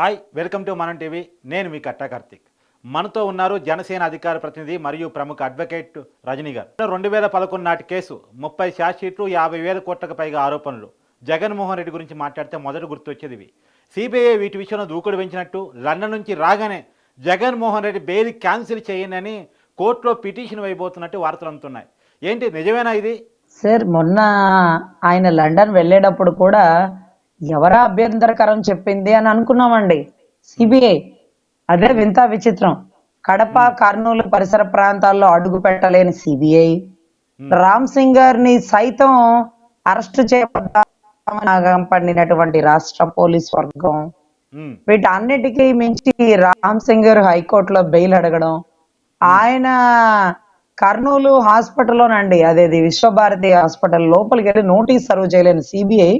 Hi welcome to Manam TV. నేను మీ కట్టా కార్తిక్. మనతో ఉన్నారు జనసేన అధికార ప్రతినిధి మరియు ప్రముఖ అడ్వకేట్ రజనీ గారు. రెండు వేల పదకొండు నాటి కేసు ముప్పై షార్జ్షీట్లు యాభై వేల కోట్లకు పైగా ఆరోపణలు. జగన్మోహన్ రెడ్డి గురించి మాట్లాడితే మొదట గుర్తొచ్చేది ఇవి. సిబిఐ వీటి విషయంలో దూకుడు పెంచినట్టు లండన్ నుంచి రాగానే జగన్మోహన్ రెడ్డి బెయిల్ క్యాన్సిల్ చేయనని కోర్టులో పిటిషన్ వేయబోతున్నట్టు వార్తలు అందుతున్నాయి. ఏంటి నిజమేనా ఇది? సార్ మొన్న ఆయన లండన్ వెళ్ళేటప్పుడు కూడా ఎవరా అభ్యంతరకరం చెప్పింది అని అనుకున్నామండి. సిబిఐ. అదే వింత విచిత్రం. కడప కర్నూలు పరిసర ప్రాంతాల్లో అడుగు పెట్టలేని సిబిఐ. రామ్ సింగ్ గారిని సైతం అరెస్ట్ చేయబడ్డామని పడినటువంటి రాష్ట్ర పోలీస్ వర్గం. వీటన్నిటికీ మించి రామ్ సింగ్ గారు హైకోర్టులో బెయిల్ అడగడం. ఆయన కర్నూలు హాస్పిటల్లోనండి. అదేది విశ్వభారతి హాస్పిటల్ లోపలికి వెళ్ళి నోటీస్ సర్వ్ చేయలేని సిబిఐ.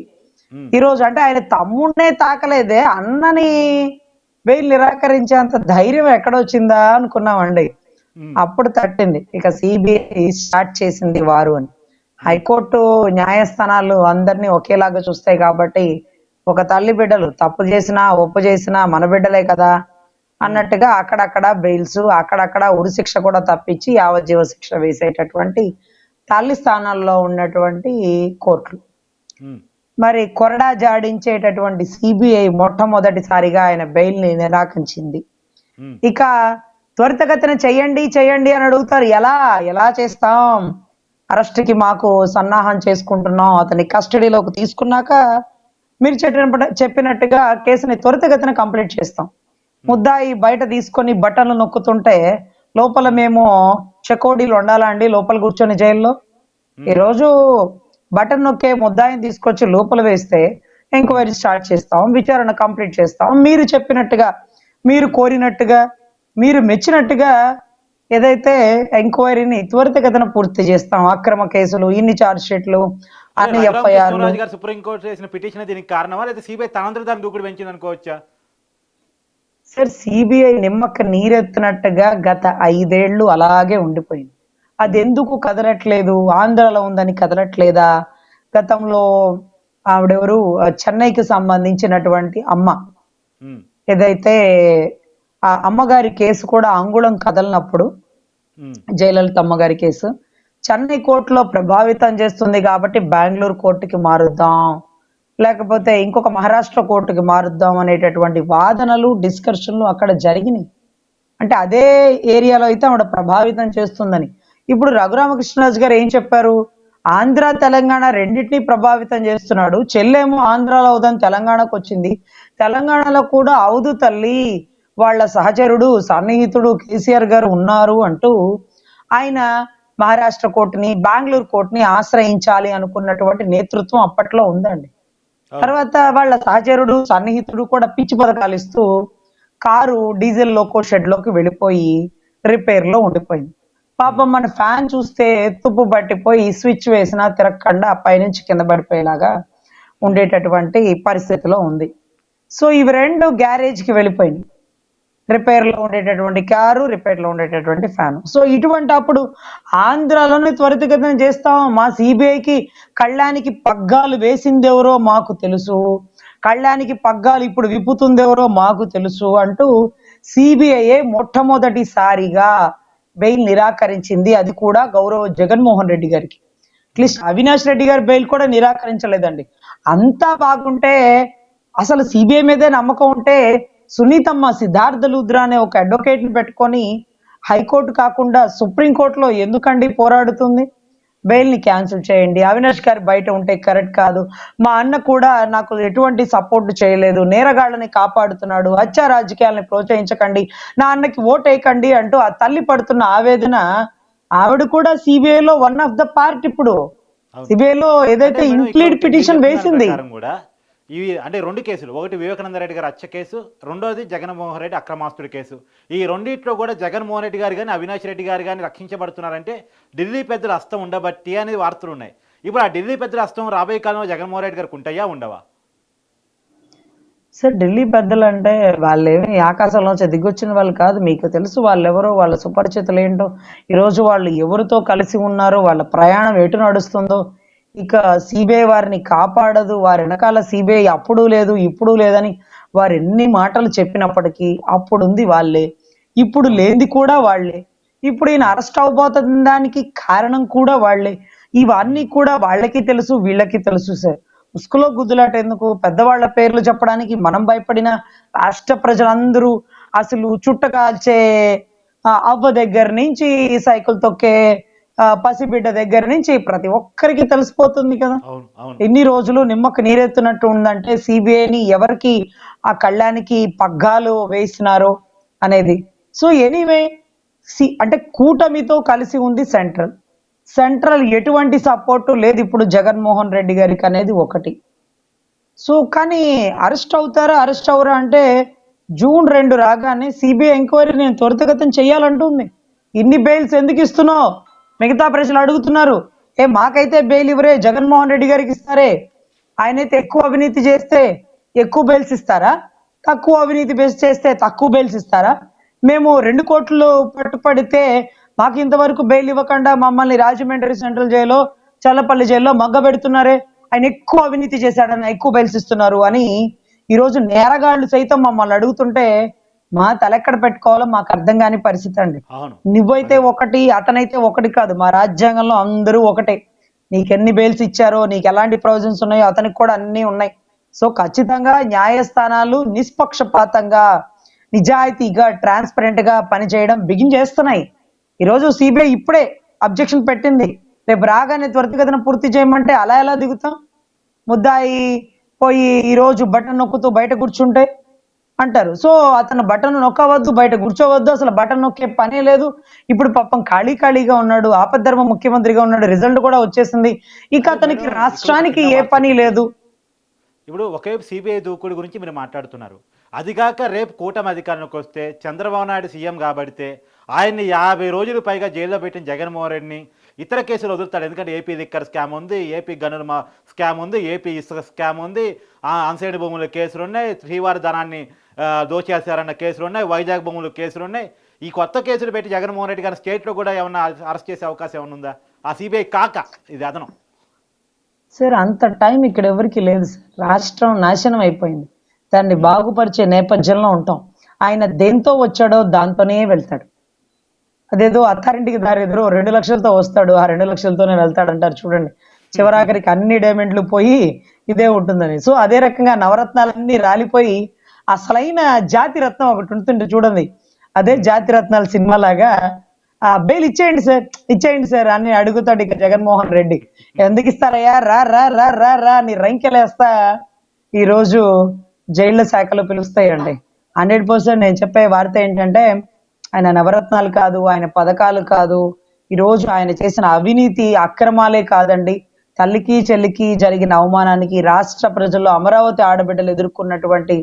ఉమ్, ఈ రోజు అంటే ఆయన తమ్ముడినే తాకలేదే అన్నని బెయిల్ నిరాకరించేంత ధైర్యం ఎక్కడొచ్చిందా అనుకున్నామండి. అప్పుడు తట్టింది. ఇక సిబిఐ స్టార్ట్ చేసింది వారు అని. హైకోర్టు న్యాయస్థానాలు అందరినీ ఒకేలాగా చూస్తాయి కాబట్టి ఒక తల్లి బిడ్డలు తప్పు చేసినా ఒప్పు చేసినా మన బిడ్డలే కదా అన్నట్టుగా అక్కడక్కడ బెయిల్స్ అక్కడక్కడ ఉరిశిక్ష కూడా తప్పించి యావజ్జీవ శిక్ష వేసేటటువంటి తల్లి స్థానాల్లో ఉన్నటువంటి కోర్టులు. మరి కొరడా జాడించేటటువంటి సిబిఐ మొట్టమొదటిసారిగా ఆయన బెయిల్ని నిరాకరించింది ఇక త్వరితగతిన చెయ్యండి చెయ్యండి అని అడుగుతారు. ఎలా? ఎలా చేస్తాం? అరెస్ట్కి మాకు సన్నాహం చేసుకుంటున్నాం. అతని కస్టడీలోకి తీసుకున్నాక మీరు చెప్పిన చెప్పినట్టుగా కేసుని త్వరితగతిన కంప్లీట్ చేస్తాం. ముద్దాయి బయట తీసుకొని బట్టలు నొక్కుతుంటే లోపల మేము చెకోడీలు ఉండాలా అండి? లోపల కూర్చొని జైల్లో? ఈ రోజు బటన్ నొక్కే ముద్దాయిని తీసుకొచ్చి లోపల వేస్తే ఎంక్వైరీ స్టార్ట్ చేస్తాం విచారణ కంప్లీట్ చేస్తాం. మీరు చెప్పినట్టుగా మీరు కోరినట్టుగా మీరు మెచ్చినట్టుగా ఏదైతే ఎంక్వైరీని త్వరితగతిన పూర్తి చేస్తాం అక్రమ కేసులు ఇన్ని ఛార్జ్ షీట్లు అన్ని గారు సుప్రీంకోర్టు చేసిన పిటిషన్ దీనికి కారణమా? లేదా సిబిఐ తనంతరం దాన్ని దూకుడు పెంచింది అనుకోవచ్చా సార్ సిబిఐ నిమ్మక నీరెత్తినట్టుగా గత ఐదేళ్ళు అలాగే ఉండిపోయింది. అది ఎందుకు కదలట్లేదు? ఆంధ్రాలో ఉందని కదలట్లేదా? గతంలో ఆవిడెవరు? చెన్నైకి సంబంధించినటువంటి అమ్మ. ఏదైతే ఆ అమ్మగారి కేసు కూడా అంగుళం కదలనప్పుడు జయలలిత అమ్మగారి కేసు చెన్నై కోర్టులో ప్రభావితం చేస్తుంది కాబట్టి బెంగళూరు కోర్టుకి మారుద్దాం. లేకపోతే ఇంకొక మహారాష్ట్ర కోర్టుకి మారుద్దాం అనేటటువంటి వాదనలు డిస్కషన్లు అక్కడ జరిగినాయి. అంటే అదే ఏరియాలో అయితే ఆవిడ ప్రభావితం చేస్తుందని. ఇప్పుడు రఘురామకృష్ణరాజు గారు ఏం చెప్పారు? ఆంధ్ర తెలంగాణ రెండింటినీ ప్రభావితం చేస్తున్నాడు. చెల్లేమో ఆంధ్రాలో అవుదని తెలంగాణకు వచ్చింది. తెలంగాణలో కూడా అవుదు తల్లి వాళ్ళ సహచరుడు సన్నిహితుడు కేసీఆర్ గారు ఉన్నారు అంటూ ఆయన మహారాష్ట్ర కోర్టుని బెంగళూరు కోర్టుని ఆశ్రయించాలి అనుకున్నటువంటి నేతృత్వం అప్పట్లో ఉందండి. తర్వాత వాళ్ళ సహచరుడు సన్నిహితుడు కూడా పిచ్చి పథకాలు ఇస్తూ కారు డీజిల్ లోకో షెడ్లోకి వెళ్ళిపోయి రిపేర్లో ఉండిపోయింది. పాపం మన ఫ్యాన్ చూస్తే తుప్పు పట్టిపోయి స్విచ్ వేసినా తిరగకుండా పైనుంచి కింద పడిపోయేలాగా ఉండేటటువంటి పరిస్థితిలో ఉంది. సో ఇవి రెండు గ్యారేజ్కి వెళ్ళిపోయింది రిపేర్లో ఉండేటటువంటి కారు రిపేర్లో ఉండేటటువంటి ఫ్యాన్. సో ఇటువంటి అప్పుడు ఆంధ్రాలోనే త్వరితగతిన చేస్తాం మా సిబిఐకి కళ్ళానికి పగ్గాలు వేసింది ఎవరో మాకు తెలుసు. కళ్ళానికి పగ్గాలు ఇప్పుడు విప్పుతుంది ఎవరో మాకు తెలుసు అంటూ సిబిఐ మొట్టమొదటిసారిగా బెయిల్ నిరాకరించింది. అది కూడా గౌరవ జగన్మోహన్ రెడ్డి గారికి. అట్లీస్ట్ అవినాష్ రెడ్డి గారి బెయిల్ కూడా నిరాకరించలేదండి. అంతా బాగుంటే అసలు సిబిఐ మీదే నమ్మకం ఉంటే సునీతమ్మ సిద్ధార్థ లూద్రా అనే ఒక అడ్వకేట్ని పెట్టుకొని హైకోర్టు కాకుండా సుప్రీం కోర్టులో ఎందుకండి పోరాడుతుంది? బెయిల్ని క్యాన్సిల్ చేయండి. అవినాష్ గారు బయట ఉంటే కరెక్ట్ కాదు. మా అన్న కూడా నాకు ఎటువంటి సపోర్ట్ చేయలేదు. నేరగాళ్ళని కాపాడుతున్నాడు. హత్య రాజకీయాలని ప్రోత్సహించకండి. నా అన్నకి ఓట్ వేయకండి అంటూ ఆ తల్లి పడుతున్న ఆవేదన ఆవిడ కూడా సిబిఐ లో వన్ ఆఫ్ ద పార్ట్ ఇప్పుడు. అవును. సిబిఐ లో ఏదైతే ఇంక్లీడ్ పిటిషన్ వేసింది. కూడా ఇవి అంటే రెండు కేసులు. ఒకటి వివేకానంద రెడ్డి గారి హత్య కేసు రెండోది జగన్మోహన్ రెడ్డి అక్రమాస్తుడి కేసు. ఈ రెండిట్లో కూడా జగన్మోహన్ రెడ్డి గారు కానీ అవినాష్ రెడ్డి గారు కానీ రక్షించబడుతున్నారంటే ఢిల్లీ పెద్దల హస్తం ఉండబట్టి అనేది వార్తలు ఉన్నాయి. ఇప్పుడు ఆ ఢిల్లీ పెద్దల హస్తం రాబోయే కాలంలో జగన్మోహన్ రెడ్డి గారికి ఉంటాయా ఉండవా? సార్ ఢిల్లీ పెద్దలు అంటే వాళ్ళు ఏమి ఆకాశంలోంచి దిగొచ్చిన వాళ్ళు కాదు. మీకు తెలుసు వాళ్ళు ఎవరో వాళ్ళ సుపరిచితులు ఏంటో. ఈరోజు వాళ్ళు ఎవరితో కలిసి ఉన్నారో వాళ్ళ ప్రయాణం ఎటు నడుస్తుందో ఇక సిబిఐ వారిని కాపాడదు వారి వెనకాల సిబిఐ అప్పుడు లేదు ఇప్పుడు లేదని వారు ఎన్ని మాటలు చెప్పినప్పటికీ అప్పుడు ఉంది వాళ్ళే. ఇప్పుడు లేనిది కూడా వాళ్ళే. ఇప్పుడు ఈయన అరెస్ట్ అవబోతున్న దానికి కారణం కూడా వాళ్ళే. ఇవన్నీ కూడా వాళ్ళకి తెలుసు వీళ్ళకి తెలుసు సార్. ముసుగులో గుద్దులాట ఎందుకు? పెద్దవాళ్ళ పేర్లు చెప్పడానికి మనం భయపడిన రాష్ట్ర ప్రజలందరూ అసలు చుట్ట కాల్చే అవ్వ దగ్గర నుంచి సైకిల్ తొక్కే పసిబిడ్డ దగ్గర నుంచి ప్రతి ఒక్కరికి తెలిసిపోతుంది కదా. ఎన్ని రోజులు నిమ్మకు నీరెత్తునట్టు ఉందంటే సిబిఐని ఎవరికి ఆ కళ్ళానికి పగ్గాలు వేసినారో అనేది. సో ఎనీవే సి అంటే కూటమితో కలిసి ఉంది సెంట్రల్. సెంట్రల్ ఎటువంటి సపోర్టు లేదు ఇప్పుడు జగన్మోహన్ రెడ్డి గారికి అనేది ఒకటి. సో కానీ అరెస్ట్ అవుతారా అరెస్ట్ అవరా అంటే జూన్ రెండు రాగానే సిబిఐ ఎంక్వైరీ నేను త్వరితగతం చేయాలంటుంది. ఇన్ని బెయిల్స్ ఎందుకు ఇస్తున్నావు? మిగతా ప్రజలు అడుగుతున్నారు ఏ మాకైతే బెయిల్ ఇవ్వరే జగన్మోహన్ రెడ్డి గారికి ఇస్తారే? ఆయనైతే ఎక్కువ అవినీతి చేస్తే ఎక్కువ బెయిల్స్ ఇస్తారా? తక్కువ అవినీతి చేస్తే తక్కువ బెయిల్స్ ఇస్తారా? మేము రెండు కోట్లు పట్టుపడితే మాకు ఇంతవరకు బెయిల్ ఇవ్వకుండా మమ్మల్ని రాజమండ్రి సెంట్రల్ జైల్లో చల్లపల్లి జైల్లో మగ్గ పెడుతున్నారే? ఆయన ఎక్కువ అవినీతి చేశాడని ఎక్కువ బెయిల్స్ ఇస్తున్నారు అని ఈరోజు నేరగాళ్ళు సైతం మమ్మల్ని అడుగుతుంటే మా తలెక్కడ పెట్టుకోవాలో మాకు అర్థం కాని పరిస్థితి అండి. నువ్వైతే ఒకటి అతనైతే ఒకటి కాదు. మా రాజ్యాంగంలో అందరూ ఒకటే. నీకు ఎన్ని బెయిల్స్ ఇచ్చారో నీకు ఎలాంటి ప్రొవిజన్స్ ఉన్నాయో అతనికి కూడా అన్ని ఉన్నాయి. సో ఖచ్చితంగా న్యాయస్థానాలు నిష్పక్షపాతంగా నిజాయితీగా ట్రాన్స్పరెంట్గా పనిచేయడం బిగిన్ చేస్తున్నాయి. ఈరోజు సిబిఐ ఇప్పుడే అబ్జెక్షన్ పెట్టింది. రేపు రాగానే త్వరితగతిన పూర్తి చేయమంటే అలా ఎలా దిగుతాం? ముద్దాయి పోయి ఈ రోజు బటన్ నొక్కుతూ బయట కూర్చుంటే అంటారు. సో అతను బటన్ నొక్కవద్దు బయట కూర్చోవద్దు అసలు బటన్ నొక్కే పనే లేదు. ఇప్పుడు పాపం ఖాళీ ఖాళీగా ఉన్నాడు ఆపద్ధర్మ ముఖ్యమంత్రిగా ఉన్నాడు రిజల్ట్ కూడా వచ్చేసింది. ఇక అతనికి రాష్ట్రానికి ఏ పని లేదు. ఇప్పుడు ఒకవైపు సిబిఐ దూకుడు గురించి మీరు మాట్లాడుతున్నారు. అది కాక రేపు కూటమి అధికారంలోకి వస్తే చంద్రబాబు నాయుడు సీఎం కాబడితే ఆయన్ని యాభై రోజులు పైగా జైల్లో పెట్టిన జగన్మోహన్ రెడ్డిని ఇతర కేసులు వదులుతాడు. ఎందుకంటే ఏపీ లిక్కర్ స్కామ్ ఉంది ఏపీ గనుల స్కామ్ ఉంది ఏపీ ఇసుక స్కామ్ ఉంది ఆ అన్సైడ్ భూముల కేసులు ఉన్నాయి శ్రీవారి ధనాన్ని దోచేశారన్న కేసులు ఉన్నాయి వైజాగ్ భూముల కేసులు ఉన్నాయి. ఈ కొత్త కేసులు పెట్టి జగన్మోహన్ రెడ్డి గారిని స్టేట్లో కూడా ఏమన్నా అరెస్ట్ చేసే అవకాశం ఏమైనా ఉందా? ఆ సిబిఐ కాక ఇది అదనం. సార్ అంత టైం ఇక్కడ ఎవరికి లేదు సార్. రాష్ట్రం నాశనం అయిపోయింది. దాన్ని బాగుపరిచే నేపథ్యంలో ఉంటాం. ఆయన దేంతో వచ్చాడో దాంతోనే వెళ్తాడు. అదేదో అథారిటీకి దారి ఎదురు రెండు లక్షలతో వస్తాడు ఆ రెండు లక్షలతోనే వెళ్తాడు అంటారు చూడండి. చివరాఖరికి అన్ని డైమండ్లు పోయి ఇదే ఉంటుందని. సో అదే రకంగా నవరత్నాలన్నీ రాలిపోయి అసలైన జాతి రత్నం ఒకటి ఉంటుంది చూడండి. అదే జాతి రత్నాల సినిమా లాగా ఆ బెయిల్ ఇచ్చేయండి సార్ ఇచ్చేయండి సార్ అని అడుగుతాడు ఇక జగన్మోహన్ రెడ్డి. ఎందుకు ఇస్తారయ్యా? రా రా రా రా రా నీ రంకెలేస్తా ఈ రోజు జైళ్ళ శాఖలో పిలుస్తాయండి. హండ్రెడ్ పర్సెంట్ నేను చెప్పే వార్త ఏంటంటే ఆయన నవరత్నాలు కాదు ఆయన పథకాలు కాదు ఈ రోజు ఆయన చేసిన అవినీతి అక్రమాలే కాదండి. తల్లికి చెల్లికి జరిగిన అవమానానికి రాష్ట్ర ప్రజల్లో అమరావతి ఆడబిడ్డలు ఎదుర్కొన్నటువంటి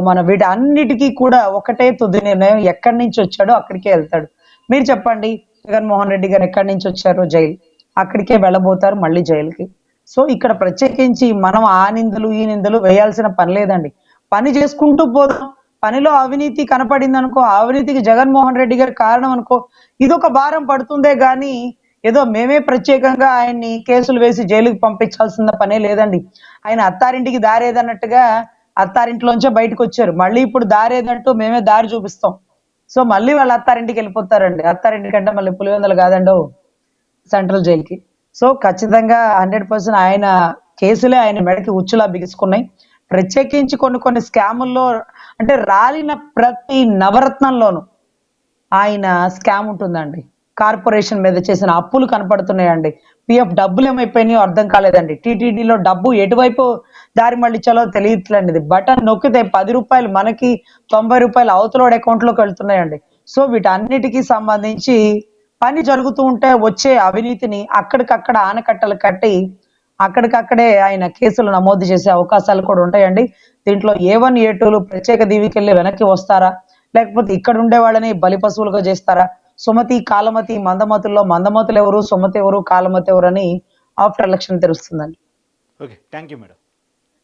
మన వీటి అన్నిటికీ కూడా ఒకటే తుది నిర్ణయం ఎక్కడి నుంచి వచ్చాడో అక్కడికే వెళ్తాడు. మీరు చెప్పండి జగన్మోహన్ రెడ్డి గారు ఎక్కడి నుంచి వచ్చారో జైలు. అక్కడికే వెళ్ళబోతారు మళ్ళీ జైలుకి. సో ఇక్కడ ప్రత్యేకించి మనం ఆ నిందలు ఈ నిందలు వేయాల్సిన పని లేదండి. పని చేసుకుంటూ పోదాం. పనిలో అవినీతి కనపడింది అనుకో అవినీతికి జగన్మోహన్ రెడ్డి గారి కారణం అనుకో ఇదొక భారం పడుతుందే కానీ ఏదో మేమే ప్రత్యేకంగా ఆయన్ని కేసులు వేసి జైలుకి పంపించాల్సిన పనే లేదండి. ఆయన అత్తారింటికి దారేదన్నట్టుగా అత్తారింట్లోంచే బయటకు వచ్చారు మళ్ళీ ఇప్పుడు దారేదంటూ మేమే దారి చూపిస్తాం. సో మళ్ళీ వాళ్ళ అత్తారింటికి వెళ్ళిపోతారండి. అత్తారింటి కంటే మళ్ళీ పులివెందులు కాదండో సెంట్రల్ జైలుకి. సో ఖచ్చితంగా హండ్రెడ్ పర్సెంట్ ఆయన కేసులే ఆయన మెడకి ఉచ్చులా బిగుసుకున్నాయి. ప్రత్యేకించి కొన్ని కొన్ని స్కాముల్లో అంటే రాలిన ప్రతి నవరత్నంలోనూ ఆయన స్కామ్ ఉంటుందండి. కార్పొరేషన్ మీద చేసిన అప్పులు కనపడుతున్నాయండి. పిఎఫ్ డబ్బులు ఏమైపోయినాయో అర్థం కాలేదండి. టీటీడీలో డబ్బు ఎటువైపు దారి మళ్ళించాలో తెలియట్లేదు బటన్ నొక్కితే పది రూపాయలు మనకి తొంభై రూపాయలు అవతలోడి అకౌంట్లోకి వెళ్తున్నాయండి. సో వీటన్నిటికీ సంబంధించి పని జరుగుతూ ఉంటే వచ్చే అవినీతిని అక్కడికక్కడ ఆనకట్టలు కట్టి అక్కడికక్కడే ఆయన కేసులు నమోదు చేసే అవకాశాలు కూడా ఉంటాయండి. దీంట్లో ఏ వన్ ఏ టూలు ప్రత్యేక దీవికెళ్ళి వెనక్కి వస్తారా? లేకపోతే ఇక్కడ ఉండే వాళ్ళని బలి పశువులుగా చేస్తారా? సుమతి కాలమతి మందమతుల్లో మందమతులు ఎవరు సుమతి ఎవరు కాలమతి ఎవరు అని ఆఫ్టర్ ఎలక్షన్ తెలుస్తుందండి. Okay thank you madam.